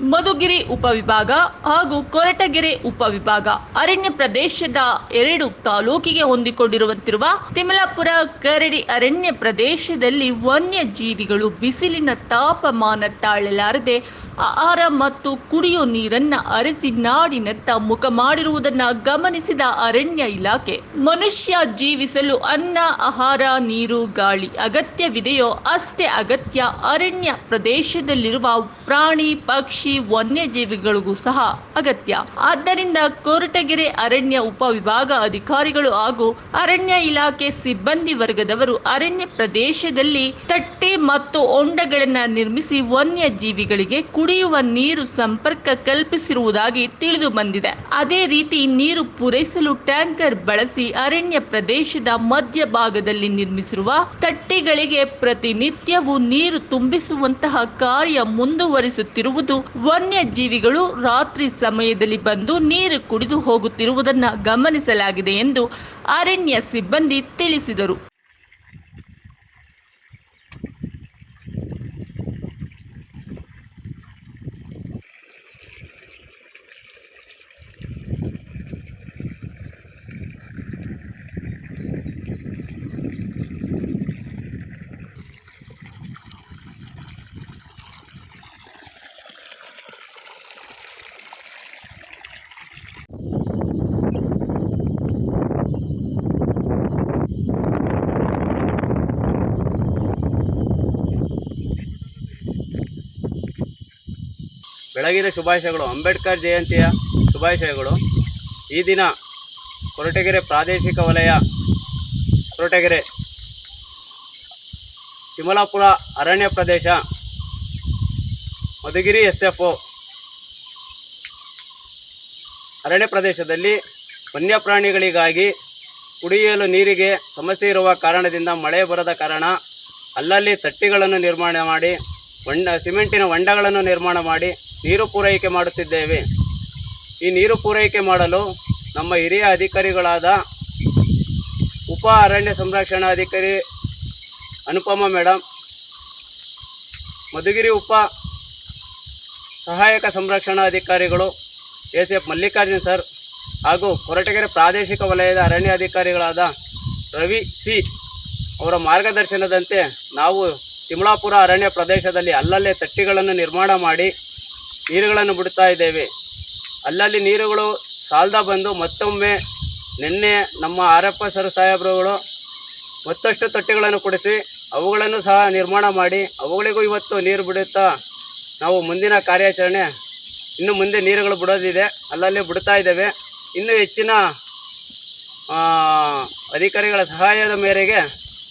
ಮಧುಗಿರಿ ಉಪವಿಭಾಗ ಹಾಗೂ ಕೊರಟಗೆರೆ ಉಪವಿಭಾಗ ಅರಣ್ಯ ಪ್ರದೇಶದ ಎರಡು ತಾಲೂಕಿಗೆ ಹೊಂದಿಕೊಂಡಿರುವಂತಿರುವ ತಿಮಲಾಪುರ ಕರಡಿ ಅರಣ್ಯ ಪ್ರದೇಶದಲ್ಲಿ ವನ್ಯಜೀವಿಗಳು ಬಿಸಿಲಿನ ತಾಪಮಾನ ತಾಳಲಾರದೆ ಆಹಾರ ಮತ್ತು ಕುಡಿಯುವ ನೀರನ್ನ ಅರಸಿ ನಾಡಿನತ್ತ ಮುಖ ಮಾಡಿರುವುದನ್ನ ಗಮನಿಸಿದ ಅರಣ್ಯ ಇಲಾಖೆ, ಮನುಷ್ಯ ಜೀವಿಸಲು ಅನ್ನ, ಆಹಾರ, ನೀರು, ಗಾಳಿ ಅಗತ್ಯವಿದೆಯೋ ಅಷ್ಟೇ ಅಗತ್ಯ ಅರಣ್ಯ ಪ್ರದೇಶದಲ್ಲಿರುವ ಪ್ರಾಣಿ, ಪಕ್ಷಿ ವನ್ಯಜೀವಿಗಳಿಗೂ ಸಹ ಅಗತ್ಯ. ಆದ್ದರಿಂದ ಕೊರಟಗೆರೆ ಅರಣ್ಯ ಉಪವಿಭಾಗ ಅಧಿಕಾರಿಗಳು ಹಾಗೂ ಅರಣ್ಯ ಇಲಾಖೆ ಸಿಬ್ಬಂದಿ ವರ್ಗದವರು ಅರಣ್ಯ ಪ್ರದೇಶದಲ್ಲಿ ತಟ್ಟೆ ಮತ್ತು ಹೊಂಡಗಳನ್ನು ನಿರ್ಮಿಸಿ ವನ್ಯಜೀವಿಗಳಿಗೆ ಕುಡಿಯುವ ನೀರು ಸಂಪರ್ಕ ಕಲ್ಪಿಸಿರುವುದಾಗಿ ತಿಳಿದು ಬಂದಿದೆ. ಅದೇ ರೀತಿ ನೀರು ಪೂರೈಸಲು ಟ್ಯಾಂಕರ್ ಬಳಸಿ ಅರಣ್ಯ ಪ್ರದೇಶದ ಮಧ್ಯಭಾಗದಲ್ಲಿ ನಿರ್ಮಿಸಿರುವ ತಟ್ಟೆಗಳಿಗೆ ಪ್ರತಿನಿತ್ಯವೂ ನೀರು ತುಂಬಿಸುವಂತಹ ಕಾರ್ಯ ಮುಂದುವರಿಸುತ್ತಿರುವುದು ವನ್ಯಜೀವಿಗಳು ರಾತ್ರಿ ಸಮಯದಲ್ಲಿ ಬಂದು ನೀರು ಕುಡಿದು ಹೋಗುತ್ತಿರುವುದನ್ನು ಗಮನಿಸಲಾಗಿದೆ ಎಂದು ಅರಣ್ಯ ಸಿಬ್ಬಂದಿ ತಿಳಿಸಿದರು. ಬೆಳಗಿನ ಶುಭಾಶಯಗಳು. ಅಂಬೇಡ್ಕರ್ ಜಯಂತಿಯ ಶುಭಾಶಯಗಳು. ಈ ದಿನ ಕೊರಟಗೆರೆ ಪ್ರಾದೇಶಿಕ ವಲಯ, ಕೊರಟಗೆರೆ ತಿಮಲಾಪುರ ಅರಣ್ಯ ಪ್ರದೇಶ, ಮಧುಗಿರಿ ಎಸ್ ಎಫ್ ಒ. ಅರಣ್ಯ ಪ್ರದೇಶದಲ್ಲಿ ವನ್ಯಪ್ರಾಣಿಗಳಿಗಾಗಿ ಕುಡಿಯಲು ನೀರಿಗೆ ಸಮಸ್ಯೆ ಇರುವ ಕಾರಣದಿಂದ ಮಳೆ ಬರದ ಕಾರಣ ಅಲ್ಲಲ್ಲಿ ತಟ್ಟಿಗಳನ್ನು ನಿರ್ಮಾಣ ಮಾಡಿ ಹೊಂಡ ಸಿಮೆಂಟಿನ ಹೊಂಡಗಳನ್ನು ನಿರ್ಮಾಣ ಮಾಡಿ ನೀರು ಪೂರೈಕೆ ಮಾಡುತ್ತಿದ್ದೇವೆ. ಈ ನೀರು ಪೂರೈಕೆ ಮಾಡಲು ನಮ್ಮ ಹಿರಿಯ ಅಧಿಕಾರಿಗಳಾದ ಉಪ ಅರಣ್ಯ ಸಂರಕ್ಷಣಾ ಅಧಿಕಾರಿ ಅನುಪಮ ಮೇಡಮ್ ಮಧುಗಿರಿ ಉಪ ಸಹಾಯಕ ಸಂರಕ್ಷಣಾಧಿಕಾರಿಗಳು ಎಸ್ ಎಫ್ ಮಲ್ಲಿಕಾರ್ಜುನ್ ಸರ್ ಹಾಗೂ ಕೊರಟಗೆರೆ ಪ್ರಾದೇಶಿಕ ವಲಯದ ಅರಣ್ಯ ಅಧಿಕಾರಿಗಳಾದ ರವಿ ಸಿ ಅವರ ಮಾರ್ಗದರ್ಶನದಂತೆ ನಾವು ತಿಮ್ಲಾಪುರ ಅರಣ್ಯ ಪ್ರದೇಶದಲ್ಲಿ ಅಲ್ಲಲ್ಲೇ ತಟ್ಟಿಗಳನ್ನು ನಿರ್ಮಾಣ ಮಾಡಿ ನೀರುಗಳನ್ನು ಬಿಡ್ತಾ ಇದ್ದೇವೆ. ಅಲ್ಲಲ್ಲಿ ನೀರುಗಳು ಸಾಲದ ಬಂದು ಮತ್ತೊಮ್ಮೆ ನಿನ್ನೆ ನಮ್ಮ ಆರಪ್ಪ ಸರ್ ಸಾಹೇಬ್ರುಗಳು ಮತ್ತಷ್ಟು ತೊಟ್ಟಿಗಳನ್ನು ಕೊಡಿಸಿ ಅವುಗಳನ್ನು ಸಹ ನಿರ್ಮಾಣ ಮಾಡಿ ಅವುಗಳಿಗೂ ಇವತ್ತು ನೀರು ಬಿಡುತ್ತಾ ನಾವು ಮುಂದಿನ ಕಾರ್ಯಾಚರಣೆ ಇನ್ನು ಮುಂದೆ ನೀರುಗಳು ಬಿಡೋದಿದೆ. ಅಲ್ಲಲ್ಲಿ ಬಿಡ್ತಾ ಇದ್ದೇವೆ. ಇನ್ನೂ ಹೆಚ್ಚಿನ ಅಧಿಕಾರಿಗಳ ಸಹಾಯದ ಮೇರೆಗೆ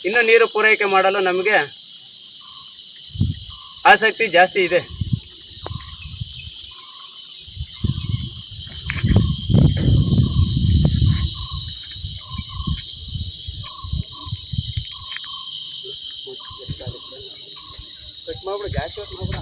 ಇನ್ನೂ ನೀರು ಪೂರೈಕೆ ಮಾಡಲು ನಮಗೆ ಆಸಕ್ತಿ ಜಾಸ್ತಿ ಇದೆ. Cut ಮಾಡ್ಬಿಡು gas cut ಮಾಡ್ಬಿಡ